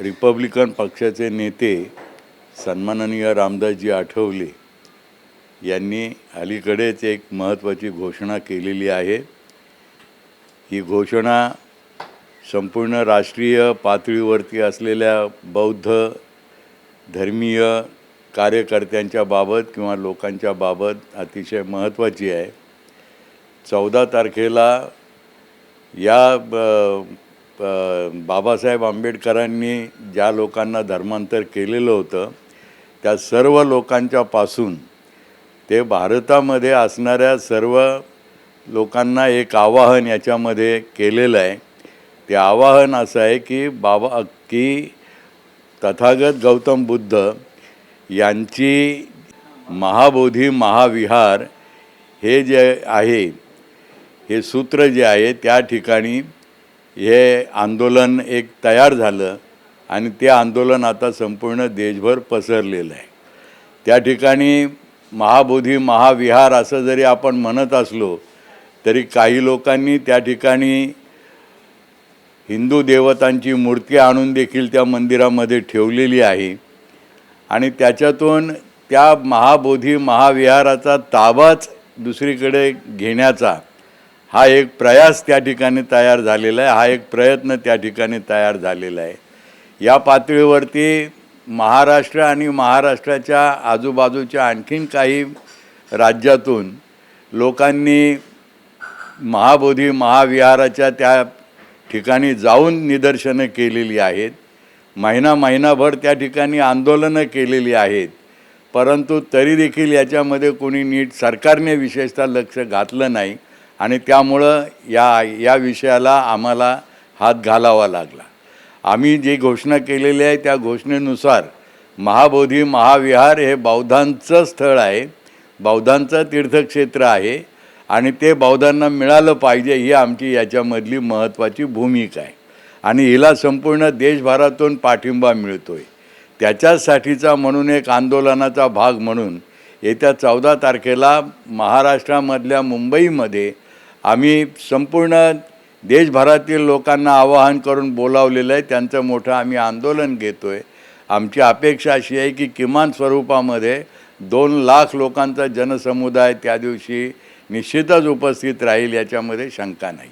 Republican पक्षाचे नेते सन्माननीय रामदासजी आठवले यांनी अलीकडेच एक महत्त्वाची घोषणा केलेली आहे. ही घोषणा संपूर्ण राष्ट्रीय पातळीवरती असलेल्या बौद्ध धर्मीय कार्यकर्त्यांच्या बाबत किंवा लोकांच्या बाबत अतिशय महत्त्वाची आहे. चौदा तारखेला या ब- बाबासाहेब आंबेडकरांनी ज्या लोकांना धर्मांतर केलेलं होतं त्या सर्व लोकांच्यापासून ते भारतामध्ये असणाऱ्या सर्व लोकांना एक आवाहन याच्यामध्ये केलेलं आहे. ते आवाहन असं आहे की बाबा की तथागत गौतम बुद्ध यांची महाबोधी महाविहार हे जे आहे हे सूत्र जे आहे त्या ठिकाणी हे आंदोलन एक तयार झालं आणि ते आंदोलन आता संपूर्ण देशभर पसरलेलं आहे. त्या ठिकाणी महाबोधी महाविहार असं जरी आपण म्हणत असलो तरी काही लोकांनी त्या ठिकाणी हिंदू देवतांची मूर्ती आणून देखील त्या मंदिरामध्ये ठेवलेली आहे. आणि त्याच्यातून त्या महाबोधी महाविहाराचा ताबाच दुसरीकडे घेण्याचा हा एक प्रयास त्या ठिकाणी तयार झालेला आहे हा एक प्रयत्न त्या ठिकाणी तयार झालेला आहे. या पातळीवरती महाराष्ट्र आणि महाराष्ट्राच्या आजूबाजूच्या आणखीन काही राज्यातून लोकांनी महाबोधी महाविहाराच्या त्या ठिकाणी जाऊन निदर्शनं केलेली आहेत. महिना महिनाभर त्या ठिकाणी आंदोलनं केलेली आहेत. परंतु तरी देखील याच्यामध्ये कोणी नीट सरकारने विशेषतः लक्ष घातलं नाही. आणि त्यामुळं या या विषयाला आम्हाला हात घालावा लागला. आम्ही जी घोषणा केलेली आहे त्या घोषणेनुसार महाबोधी महाविहार हे बौद्धांचं स्थळ आहे. बौद्धांचं तीर्थक्षेत्र आहे आणि ते बौद्धांना मिळालं पाहिजे ही आमची याच्यामधली महत्त्वाची भूमिका आहे. आणि हिला संपूर्ण देशभरातून पाठिंबा मिळतो आहे त्याच्यासाठीचा म्हणून एक आंदोलनाचा भाग म्हणून येत्या चौदा तारखेला महाराष्ट्रामधल्या मुंबईमध्ये आम्ही संपूर्ण देशभरातील लोकांना आवाहन करून बोलावलेलं आहे. त्यांचं मोठं आम्ही आंदोलन घेतो आहे आमची अपेक्षा अशी आहे की किमान स्वरूपामध्ये दोन लाख लोकांचा जनसमुदाय त्या दिवशी निश्चितच उपस्थित राहील याच्यामध्ये शंका नाही.